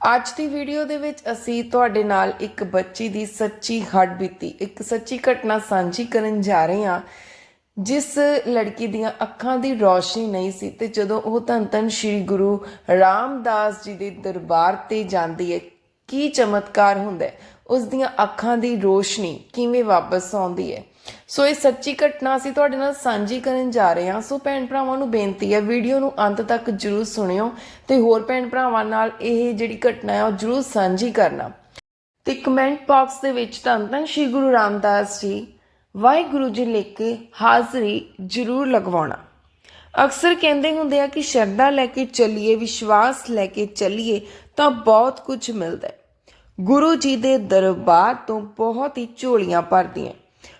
ਅੱਜ ਦੀ ਵੀਡੀਓ ਦੇ ਵਿੱਚ ਅਸੀਂ ਤੁਹਾਡੇ ਨਾਲ ਇੱਕ ਬੱਚੀ ਦੀ ਸੱਚੀ ਹੱਡਬੀਤੀ ਇੱਕ ਸੱਚੀ ਘਟਨਾ ਸਾਂਝੀ ਕਰਨ ਜਾ ਰਹੇ ਹਾਂ, ਜਿਸ ਲੜਕੀ ਦੀਆਂ ਅੱਖਾਂ ਦੀ ਰੌਸ਼ਨੀ ਨਹੀਂ ਸੀ ਤੇ ਜਦੋਂ ਉਹ ਧੰਨ ਧੰਨ ਸ੍ਰੀ ਗੁਰੂ ਰਾਮਦਾਸ ਜੀ ਦੇ ਦਰਬਾਰ ਤੇ ਜਾਂਦੀ ਹੈ, ਕੀ ਚਮਤਕਾਰ ਹੁੰਦਾ ਉਸ ਦੀਆਂ ਅੱਖਾਂ ਦੀ ਰੋਸ਼ਨੀ ਕਿਵੇਂ ਵਾਪਸ ਆਉਂਦੀ ਹੈ? ਸੋ ਇਹ ਸੱਚੀ ਘਟਨਾ ਅਸੀਂ ਤੁਹਾਡੇ ਨਾਲ ਸਾਂਝੀ ਕਰਨ ਜਾ ਰਹੇ ਹਾਂ। ਸੋ ਭੈਣ ਭਰਾਵਾਂ ਨੂੰ ਬੇਨਤੀ ਹੈ, ਵੀਡੀਓ ਨੂੰ ਅੰਤ ਤੱਕ ਜਰੂਰ ਸੁਣਿਓ ਤੇ ਹੋਰ ਭੈਣ ਭਰਾਵਾਂ ਨਾਲ ਇਹ ਜਿਹੜੀ ਘਟਨਾ ਹੈ, ਉਹ ਜਰੂਰ ਸਾਂਝੀ ਕਰਨਾ। ਤੇ ਕਮੈਂਟ ਬਾਕਸ ਦੇ ਵਿੱਚ ਧੰਨ ਧੰਨ ਸ਼੍ਰੀ ਗੁਰੂ ਰਾਮਦਾਸ ਜੀ, ਵਾਹਿਗੁਰੂ ਜੀ ਲਿਖ ਕੇ ਹਾਜ਼ਰੀ ਜਰੂਰ ਲਗਵਾਉਣਾ। ਅਕਸਰ ਕਹਿੰਦੇ ਹੁੰਦੇ ਆ ਕਿ ਸ਼ਰਧਾ ਲੈ ਕੇ ਚੱਲੀਏ, ਵਿਸ਼ਵਾਸ ਲੈ ਕੇ ਚੱਲੀਏ ਤਾਂ ਬਹੁਤ ਕੁਝ ਮਿਲਦਾ ਹੈ। ਗੁਰੂ ਜੀ ਦੇ ਦਰਬਾਰ ਤੋਂ ਬਹੁਤ ਹੀ ਝੋਲੀਆਂ ਭਰਦੀਆਂ।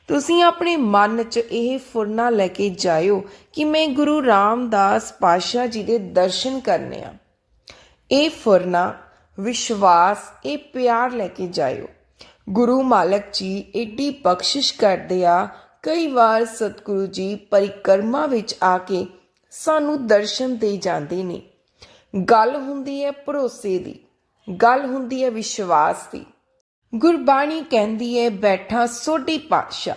ਤੁਸੀਂ ਆਪਣੇ ਮਨ 'ਚ ਇਹ ਫੁਰਨਾ ਲੈ ਕੇ ਜਾਇਓ ਕਿ ਮੈਂ ਗੁਰੂ ਰਾਮਦਾਸ ਪਾਸ਼ਾ ਜੀ ਦੇ ਦਰਸ਼ਨ ਕਰਨੇ ਆ। ਇਹ ਫੁਰਨਾ, ਵਿਸ਼ਵਾਸ, ਇਹ ਪਿਆਰ ਲੈ ਕੇ ਜਾਇਓ। ਗੁਰੂ ਮਾਲਕ ਜੀ ਏਡੀ ਬਖਸ਼ਿਸ਼ ਕਰਦੇ ਆ, ਕਈ ਵਾਰ ਸਤਿਗੁਰੂ ਜੀ ਪਰਿਕਰਮਾ ਵਿੱਚ ਆ ਕੇ ਸਾਨੂੰ ਦਰਸ਼ਨ ਦੇ ਜਾਂਦੇ ਨੇ। ਗੱਲ ਹੁੰਦੀ ਹੈ ਭਰੋਸੇ ਦੀ, ਗੱਲ ਹੁੰਦੀ ਹੈ ਵਿਸ਼ਵਾਸ ਦੀ। ਗੁਰਬਾਣੀ ਕਹਿੰਦੀ ਹੈ ਬੈਠਾ ਸੋਢੀ ਪਾਤਸ਼ਾਹ।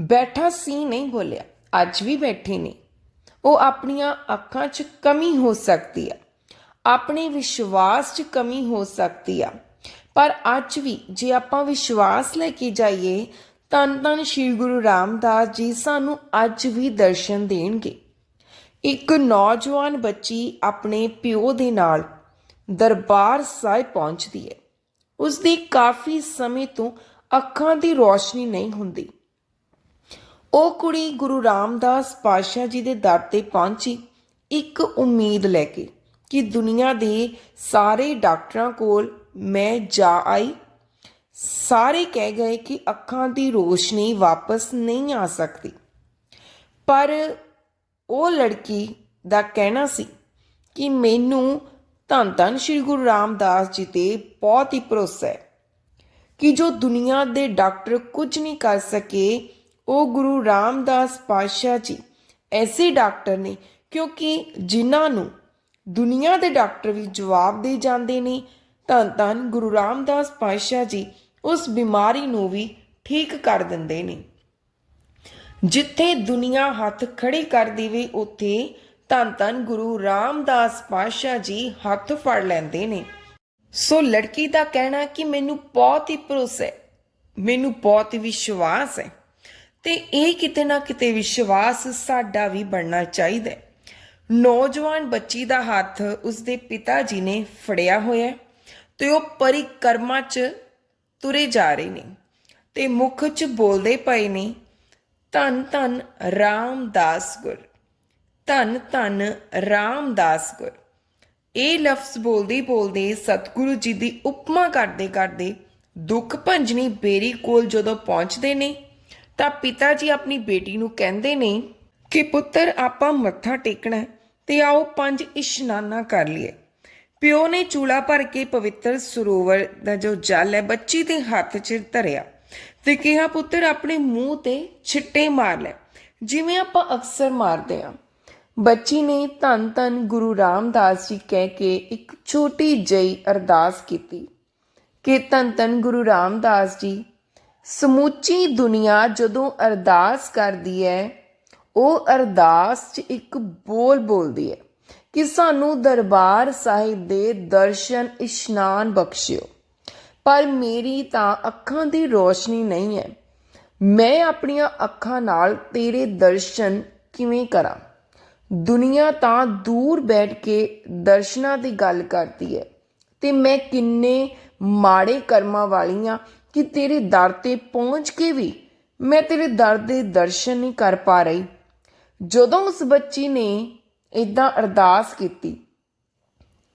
ਬੈਠਾ ਸੀ ਨਹੀਂ ਬੋਲਿਆ, ਅੱਜ ਵੀ ਬੈਠੇ ਨੇ। ਉਹ ਆਪਣੀਆਂ ਅੱਖਾਂ 'ਚ ਕਮੀ ਹੋ ਸਕਦੀ ਆ। ਆਪਣੇ ਵਿਸ਼ਵਾਸ 'ਚ ਕਮੀ ਹੋ ਸਕਦੀ ਆ। ਪਰ ਅੱਜ ਵੀ ਜੇ ਆਪਾਂ ਵਿਸ਼ਵਾਸ ਲੈ ਕੇ ਜਾਈਏ ਤਨ ਤਨ ਸ਼੍ਰੀ ਗੁਰੂ ਰਾਮਦਾਸ ਜੀ ਸਾਨੂੰ ਅੱਜ ਵੀ ਦਰਸ਼ਨ ਦੇਣਗੇ। ਇੱਕ ਨੌਜਵਾਨ ਬੱਚੀ ਆਪਣੇ ਪਿਓ ਦੇ ਨਾਲ ਦਰਬਾਰ ਸਾਹਿਬ ਪਹੁੰਚਦੀ ਹੈ ਉਸ ਦੀ ਕਾਫੀ ਸਮੇਂ ਤੋਂ ਅੱਖਾਂ ਦੀ ਰੋਸ਼ਨੀ ਨਹੀਂ ਹੁੰਦੀ। ਉਹ ਕੁੜੀ ਗੁਰੂ ਰਾਮਦਾਸ ਪਾਤਸ਼ਾਹ ਜੀ ਦੇ ਦਰ ਤੇ ਪਹੁੰਚੀ, ਇੱਕ ਉਮੀਦ ਲੈ ਕੇ ਕਿ ਦੁਨੀਆ ਦੇ ਸਾਰੇ ਡਾਕਟਰਾਂ ਕੋਲ ਮੈਂ ਜਾ ਆਈ। ਸਾਰੇ ਕਹਿ ਗਏ ਕਿ ਅੱਖਾਂ ਦੀ ਰੋਸ਼ਨੀ ਵਾਪਸ ਨਹੀਂ ਆ ਸਕਦੀ। ਪਰ ਉਹ ਲੜਕੀ ਦਾ ਕਹਿਣਾ ਸੀ ਕਿ ਮੈਨੂੰ ਧੰਨ ਧੰਨ ਸ਼੍ਰੀ ਗੁਰੂ ਰਾਮਦਾਸ ਜੀ ਤੇ ਬਹੁਤ ਹੀ ਭਰੋਸਾ ਹੈ ਕਿ ਜੋ ਦੁਨੀਆ ਦੇ ਡਾਕਟਰ ਕੁਝ ਨਹੀਂ ਕਰ ਸਕੇ, ਉਹ ਗੁਰੂ ਰਾਮਦਾਸ ਪਾਤਸ਼ਾਹ ਜੀ ਐਸੇ ਡਾਕਟਰ ਨੇ, ਕਿਉਂਕਿ ਜਿਨ੍ਹਾਂ ਨੂੰ ਦੁਨੀਆ ਦੇ ਡਾਕਟਰ ਵੀ ਜਵਾਬ ਦੇ ਜਾਂਦੇ ਨੇ, ਧੰਨ ਧੰਨ ਗੁਰੂ ਰਾਮਦਾਸ ਪਾਤਸ਼ਾਹ ਜੀ ਉਸ ਬਿਮਾਰੀ ਨੂੰ ਵੀ ਠੀਕ ਕਰ ਦਿੰਦੇ ਨੇ। ਜਿੱਥੇ ਦੁਨੀਆ ਹੱਥ ਖੜੇ ਕਰ ਦੇਵੇ, ਉੱਥੇ ਧੰਨ ਧੰਨ ਗੁਰੂ ਰਾਮਦਾਸ ਪਾਤਸ਼ਾਹ ਜੀ ਹੱਥ ਫੜ ਲੈਂਦੇ ਨੇ। ਸੋ ਲੜਕੀ ਦਾ ਕਹਿਣਾ ਕਿ ਮੈਨੂੰ ਬਹੁਤ ਹੀ ਭਰੋਸਾ ਹੈ, ਮੈਨੂੰ ਬਹੁਤ ਵਿਸ਼ਵਾਸ ਹੈ ਤੇ ਇਹ ਕਿਤੇ ਨਾ ਕਿਤੇ ਵਿਸ਼ਵਾਸ ਸਾਡਾ ਵੀ ਬਣਨਾ ਚਾਹੀਦਾ ਹੈ। ਨੌਜਵਾਨ ਬੱਚੀ ਦਾ ਹੱਥ ਉਸਦੇ ਪਿਤਾ ਜੀ ਨੇ ਫੜਿਆ ਹੋਇਆ ਹੈ ਤੇ ਉਹ ਪਰਿਕਰਮਾ 'ਚ ਤੁਰੇ ਜਾ ਰਹੇ ਨੇ ਤੇ ਮੁਖ 'ਚ ਬੋਲਦੇ ਪਏ ਨੇ, ਧੰਨ ਧੰਨ ਰਾਮਦਾਸ ਗੁਰ। ਧੰਨ ਧੰਨ ਰਾਮਦਾਸ ਗੁਰ। ਇਹ ਲਫ਼ਜ਼ ਬੋਲਦੇ ਬੋਲਦੇ ਸਤਿਗੁਰੂ ਜੀ ਦੀ ਉਪਮਾ ਕਰਦੇ ਕਰਦੇ ਦੁੱਖ ਭੰਜਨੀ ਬੇਰੀ ਕੋਲ ਜਦੋਂ ਪਹੁੰਚਦੇ ਨੇ, ਤਾਂ ਪਿਤਾ ਜੀ ਆਪਣੀ ਬੇਟੀ ਨੂੰ ਕਹਿੰਦੇ ਨੇ ਕਿ ਪੁੱਤਰ, ਆਪਾਂ ਮੱਥਾ ਟੇਕਣਾ ਤੇ ਆਓ ਪੰਜ ਇਸ਼ਨਾਨਾ ਕਰ ਲਈਏ। ਪਿਓ ਨੇ ਚੂਲਾ ਭਰ ਕੇ ਪਵਿੱਤਰ ਸਰੋਵਰ ਦਾ ਜੋ ਜਲ ਹੈ ਬੱਚੀ ਦੇ ਹੱਥ 'ਚ ਧਰਿਆ ਤੇ ਕਿਹਾ, ਪੁੱਤਰ, ਆਪਣੇ ਮੂੰਹ ਤੇ ਛਿੱਟੇ ਮਾਰ ਲੈ। ਜਿਵੇਂ ਆਪਾਂ ਅਕਸਰ ਮਾਰਦੇ ਆ ਬੱਚੀ ਨੇ ਧੰਨ ਧੰਨ ਗੁਰੂ ਰਾਮਦਾਸ ਜੀ ਕਹਿ ਕੇ ਇੱਕ ਛੋਟੀ ਜਿਹੀ ਅਰਦਾਸ ਕੀਤੀ ਕਿ ਧੰਨ ਧੰਨ ਗੁਰੂ ਰਾਮਦਾਸ ਜੀ, ਸਮੁੱਚੀ ਦੁਨੀਆ ਜਦੋਂ ਅਰਦਾਸ ਕਰਦੀ ਹੈ, ਉਹ ਅਰਦਾਸ 'ਚ ਇੱਕ ਬੋਲ ਬੋਲਦੀ ਹੈ ਕਿ ਸਾਨੂੰ ਦਰਬਾਰ ਸਾਹਿਬ ਦੇ ਦਰਸ਼ਨ, ਇਸ਼ਨਾਨ ਬਖਸ਼ਿਓ। ਪਰ ਮੇਰੀ ਤਾਂ ਅੱਖਾਂ ਦੀ ਰੋਸ਼ਨੀ ਨਹੀਂ ਹੈ। ਮੈਂ ਆਪਣੀਆਂ ਅੱਖਾਂ ਨਾਲ ਤੇਰੇ ਦਰਸ਼ਨ ਕਿਵੇਂ ਕਰਾਂ? ਦੁਨੀਆ ਤਾਂ ਦੂਰ ਬੈਠ ਕੇ ਦਰਸ਼ਨਾਂ ਦੀ ਗੱਲ ਕਰਦੀ ਹੈ। ਤੇ ਮੈਂ ਕਿੰਨੇ ਮਾੜੇ ਕਰਮਾਂ ਵਾਲੀਆਂ ਕਿ ਤੇਰੇ ਦਰ ਤੇ ਪਹੁੰਚ ਕੇ ਵੀ ਮੈਂ ਤੇਰੇ ਦਰ ਦੇ ਦਰਸ਼ਨ ਨਹੀਂ ਕਰ ਪਾ ਰਹੀ। ਜਦੋਂ ਉਸ ਬੱਚੀ ਨੇ ਇਦਾਂ ਅਰਦਾਸ ਕੀਤੀ,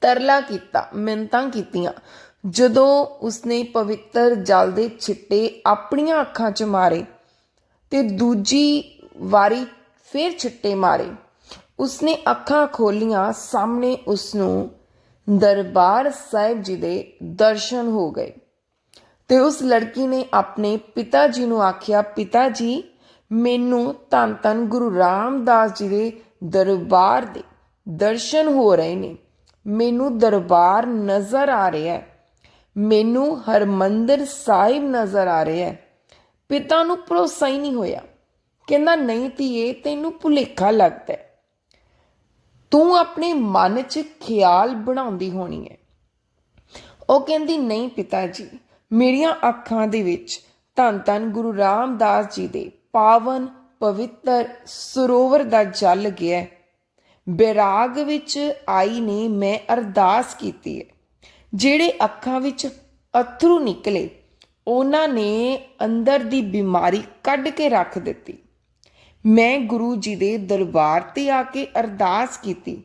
ਤਰਲਾ ਕੀਤਾ ਮਿੰਤਾਂ ਕੀਤੀਆਂ, ਜਦੋਂ ਉਸਨੇ ਪਵਿੱਤਰ ਜਲ ਦੇ ਛਿੱਟੇ ਆਪਣੀਆਂ ਅੱਖਾਂ 'ਚ ਮਾਰੇ ਤੇ ਦੂਜੀ ਵਾਰੀ ਫਿਰ ਛਿੱਟੇ ਮਾਰੇ ਉਸਨੇ ਅੱਖਾਂ ਖੋਲੀਆਂ, ਸਾਹਮਣੇ ਉਸ ਨੂੰ ਦਰਬਾਰ ਸਾਹਿਬ ਜੀ ਦੇ ਦਰਸ਼ਨ ਹੋ ਗਏ। ਤੇ ਉਸ ਲੜਕੀ ਨੇ ਆਪਣੇ ਪਿਤਾ ਜੀ ਨੂੰ ਆਖਿਆ ਪਿਤਾ ਜੀ ਮੈਨੂੰ ਧੰਨ ਧੰਨ ਗੁਰੂ ਰਾਮਦਾਸ ਜੀ ਦੇ ਦਰਬਾਰ ਦੇ ਦਰਸ਼ਨ ਹੋ ਰਹੇ ਨੇ। ਮੈਨੂੰ ਦਰਬਾਰ ਨਜ਼ਰ ਆ ਰਿਹਾ ਹੈ। ਮੈਨੂੰ ਹਰਮੰਦਰ ਸਾਹਿਬ ਨਜ਼ਰ ਆ ਰਿਹਾ ਹੈ। ਪਿਤਾ ਨੂੰ ਭਰੋਸਾ ਹੀ ਨਹੀਂ ਹੋਇਆ। ਕਹਿੰਦਾ, ਨਹੀਂ ਧੀਏ, ਤੈਨੂੰ ਭੁਲੇਖਾ ਲੱਗਦਾ ਹੈ। ਤੂੰ ਆਪਣੇ ਮਨ 'ਚ ਖਿਆਲ ਬਣਾਉਂਦੀ ਹੋਣੀ ਹੈ। ਉਹ ਕਹਿੰਦੀ, ਨਹੀਂ ਪਿਤਾ ਜੀ ਮੇਰੀਆਂ ਅੱਖਾਂ ਦੇ ਵਿੱਚ ਧੰਨ ਧੰਨ ਗੁਰੂ ਰਾਮਦਾਸ ਜੀ ਦੇ ਪਾਵਨ, ਪਵਿੱਤਰ ਸਰੋਵਰ ਦਾ ਜਲ ਗਿਆ ਹੈ। ਬੈਰਾਗ ਵਿੱਚ ਆਈ ਨੇ ਮੈਂ ਅਰਦਾਸ ਕੀਤੀ ਹੈ। ਜਿਹੜੇ ਅੱਖਾਂ ਵਿੱਚ ਅਥਰੂ ਨਿਕਲੇ, ਉਹਨਾਂ ਨੇ ਅੰਦਰ ਦੀ ਬਿਮਾਰੀ ਕੱਢ ਕੇ ਰੱਖ ਦਿੱਤੀ। ਮੈਂ ਗੁਰੂ ਜੀ ਦੇ ਦਰਬਾਰ ਤੇ ਆ ਕੇ ਅਰਦਾਸ ਕੀਤੀ।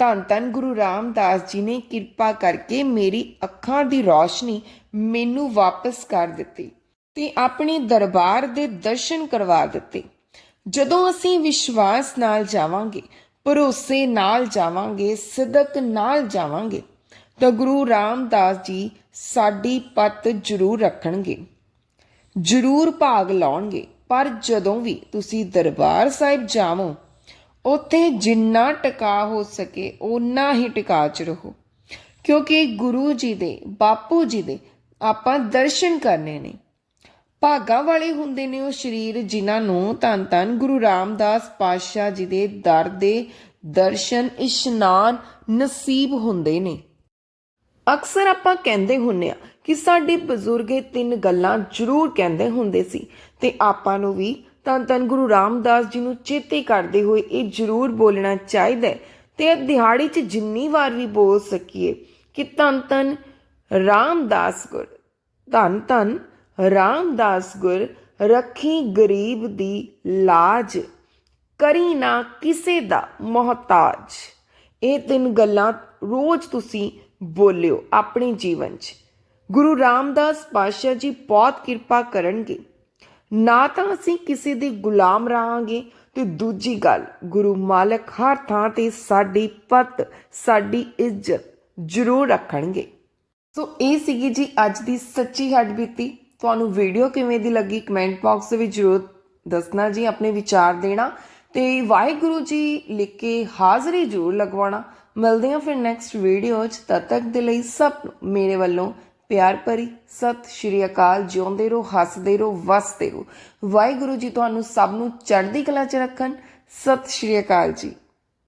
ਧੰਨ ਧੰਨ ਗੁਰੂ ਰਾਮਦਾਸ ਜੀ ਨੇ ਕਿਰਪਾ ਕਰਕੇ ਮੇਰੀ ਅੱਖਾਂ ਦੀ ਰੌਸ਼ਨੀ ਮੈਨੂੰ ਵਾਪਸ ਕਰ ਦਿੱਤੀ ਤੇ ਆਪਣੇ ਦਰਬਾਰ ਦੇ ਦਰਸ਼ਨ ਕਰਵਾ ਦਿੱਤੇ। ਜਦੋਂ ਅਸੀਂ ਵਿਸ਼ਵਾਸ ਨਾਲ ਜਾਵਾਂਗੇ, ਭਰੋਸੇ ਨਾਲ ਜਾਵਾਂਗੇ, ਸਦਕ ਨਾਲ ਜਾਵਾਂਗੇ, ਤਾਂ ਗੁਰੂ ਰਾਮਦਾਸ ਜੀ ਸਾਡੀ ਪਤ ਜ਼ਰੂਰ ਰੱਖਣਗੇ, ਜ਼ਰੂਰ ਭਾਗ ਲਾਉਣਗੇ। ਪਰ ਜਦੋਂ ਵੀ ਤੁਸੀਂ ਦਰਬਾਰ ਸਾਹਿਬ ਜਾਵੋ, ਉੱਥੇ ਜਿੰਨਾ ਟਿਕਾ ਹੋ ਸਕੇ ਓਨਾ ਹੀ ਟਿਕਾ ਚ ਰਹੋ। ਕਿਉਂਕਿ ਗੁਰੂ ਜੀ ਦੇ, ਬਾਪੂ ਜੀ ਦੇ ਆਪਾਂ ਦਰਸ਼ਨ ਕਰਨੇ ਨੇ। ਭਾਗਾ ਵਾਲੇ ਹੁੰਦੇ ਨੇ ਉਹ ਸਰੀਰ ਜਿਨ੍ਹਾਂ ਨੂੰ ਧੰਨ ਧੰਨ ਗੁਰੂ ਰਾਮਦਾਸ ਪਾਤਸ਼ਾਹ ਜੀ ਦੇ ਦਰ ਦੇ ਦਰਸ਼ਨ, ਇਸ਼ਨਾਨ ਨਸੀਬ ਹੁੰਦੇ ਨੇ। ਅਕਸਰ ਆਪਾਂ ਕਹਿੰਦੇ ਹੁੰਨੇ ਆ ਕਿ ਸਾਡੇ ਬਜ਼ੁਰਗ ਇਹ ਤਿੰਨ ਗੱਲਾਂ ਜ਼ਰੂਰ ਕਹਿੰਦੇ ਹੁੰਦੇ ਸੀ। ਤੇ ਆਪਾਂ ਨੂੰ ਵੀ ਧੰਨ ਧੰਨ ਗੁਰੂ ਰਾਮਦਾਸ ਜੀ ਨੂੰ ਚੇਤੇ ਕਰਦੇ ਹੋਏ ਇਹ ਜ਼ਰੂਰ ਬੋਲਣਾ ਚਾਹੀਦਾ ਹੈ ਤੇ ਇਹ ਦਿਹਾੜੀ 'ਚ ਜਿੰਨੀ ਵਾਰ ਵੀ ਬੋਲ ਸਕੀਏ ਕਿ ਧੰਨ ਧੰਨ ਰਾਮਦਾਸ ਗੁਰ, ਧੰਨ ਧੰਨ ਰਾਮਦਾਸ ਗੁਰ, ਰੱਖੀ ਗਰੀਬ ਦੀ ਲਾਜ, ਕਰੀ ਨਾ ਕਿਸੇ ਦਾ ਮੁਹਤਾਜ। ਇਹ ਤਿੰਨ ਗੱਲਾਂ ਰੋਜ਼ ਤੁਸੀਂ ਬੋਲਿਓ ਆਪਣੇ ਜੀਵਨ 'ਚ। ਗੁਰੂ ਰਾਮਦਾਸ ਪਾਤਸ਼ਾਹ ਜੀ ਬਹੁਤ ਕਿਰਪਾ ਕਰਨਗੇ। ਨਾ ਤਾਂ ਅਸੀਂ ਕਿਸੇ ਦੇ ਗੁਲਾਮ ਰਹਾਂਗੇ ਤੇ ਦੂਜੀ ਗੱਲ, ਗੁਰੂ ਮਾਲਕ ਹਰ ਥਾਂ ਤੇ ਸਾਡੀ ਪੱਤ, ਸਾਡੀ ਇੱਜ਼ਤ ਜ਼ਰੂਰ ਰੱਖਣਗੇ। ਸੋ ਇਹ ਸੀਗੀ ਜੀ ਅੱਜ ਦੀ ਸੱਚੀ ਹੱਡ ਬੀਤੀ। ਤੁਹਾਨੂੰ ਵੀਡੀਓ ਕਿਵੇਂ ਦੀ ਲੱਗੀ ਕਮੈਂਟ ਬਾਕਸ ਦੇ ਵਿੱਚ ਜ਼ਰੂਰ ਦੱਸਣਾ ਜੀ, ਆਪਣੇ ਵਿਚਾਰ ਦੇਣਾ ਤੇ ਵਾਹਿਗੁਰੂ ਜੀ ਲਿਖ ਕੇ ਹਾਜ਼ਰੀ ਜ਼ਰੂਰ ਲਗਵਾਉਣਾ। ਮਿਲਦੇ ਹਾਂ ਫਿਰ ਨੈਕਸਟ ਵੀਡੀਓ 'ਚ। ਤਦ ਤੱਕ ਦੇ ਲਈ ਸਭ ਨੂੰ ਮੇਰੇ ਵੱਲੋਂ ਪਿਆਰ ਭਰੀ, ਸਤਿ ਸ਼੍ਰੀ ਅਕਾਲ, ਜਿਉਂਦੇ ਰਹੋ, ਹੱਸਦੇ ਰਹੋ, ਵਸਦੇ ਰਹੋ। ਵਾਹਿਗੁਰੂ ਜੀ, ਤੁਹਾਨੂੰ ਸਭ ਨੂੰ ਚੜ੍ਹਦੀ ਕਲਾ 'ਚ ਰੱਖਣ। ਸਤਿ ਸ਼੍ਰੀ ਅਕਾਲ ਜੀ।